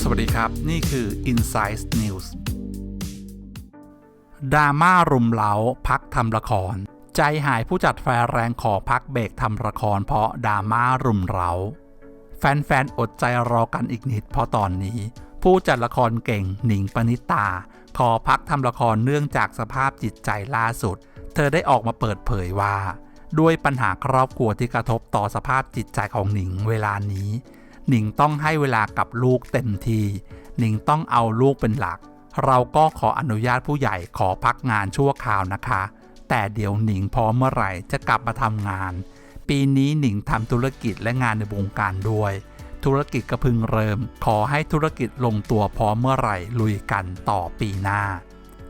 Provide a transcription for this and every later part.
สวัสดีครับ นี่คือ Insight News ดราม่ารุมเล้าพักทำละคร ใจหายผู้จัดไฟแรงขอพักเบรกทำละครเพราะดราม่ารุมเร้า แฟนๆ อดใจรอกันอีกนิดเพราะตอนนี้ ผู้จัดละครเก่งหนิงปณิตา ขอพักทำละครเนื่องจากสภาพจิตใจล่าสุด เธอได้ออกมาเปิดเผยว่า ด้วยปัญหาครอบครัวที่กระทบต่อสภาพจิตใจของหนิงเวลานี้ หนิงต้องให้เวลากับลูกเต็มทีหนิงต้องเอาลูกเป็นหลัก เราก็ขออนุญาตผู้ใหญ่ขอพักงานชั่วคราวนะคะ แต่เดี๋ยวหนิงพอเมื่อไหร่จะกลับมาทำงาน ปีนี้หนิงทำธุรกิจและงานในวงการด้วย ธุรกิจก็เพึงเริ่ม ขอให้ธุรกิจลงตัวพอเมื่อไหร่ลุยกันต่อปีหน้า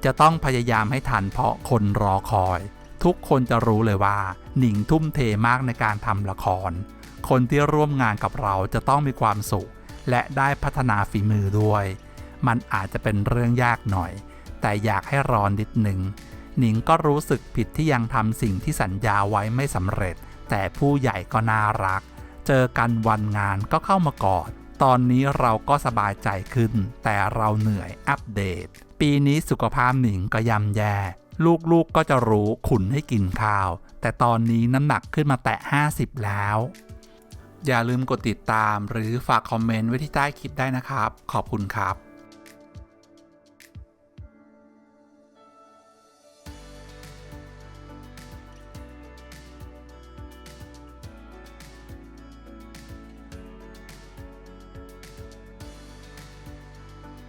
จะต้องพยายามให้ทันเพราะคนรอคอย ทุกคนจะรู้เลยว่า หนิงทุ่มเทมากในการทำละคร คนที่ร่วมงานกับเราจะต้องมีความสุข และได้พัฒนาฝีมือด้วย มันอาจจะเป็นเรื่องยากหน่อย แต่อยากให้รอนิดหนึ่งหนิงก็รู้สึกผิดที่ยังทำสิ่งที่สัญญาไว้ไม่สำเร็จ แต่ผู้ใหญ่ก็น่ารัก เจอกันวันงานก็เข้ามากอด ตอนนี้เราก็สบายใจขึ้น แต่เราเหนื่อยอัปเดต ปีนี้สุขภาพหนิงก็ย่ำแย่ ลูกๆกก็จะรู้ขุนให้กินข้าว แต่ตอนนี้น้ำหนักขึ้นมาแตะ 50 แล้ว อย่าลืมกดติดตามหรือฝากคอมเมนต์ไว้ที่ใต้คลิปได้นะครับ ขอบคุณครับ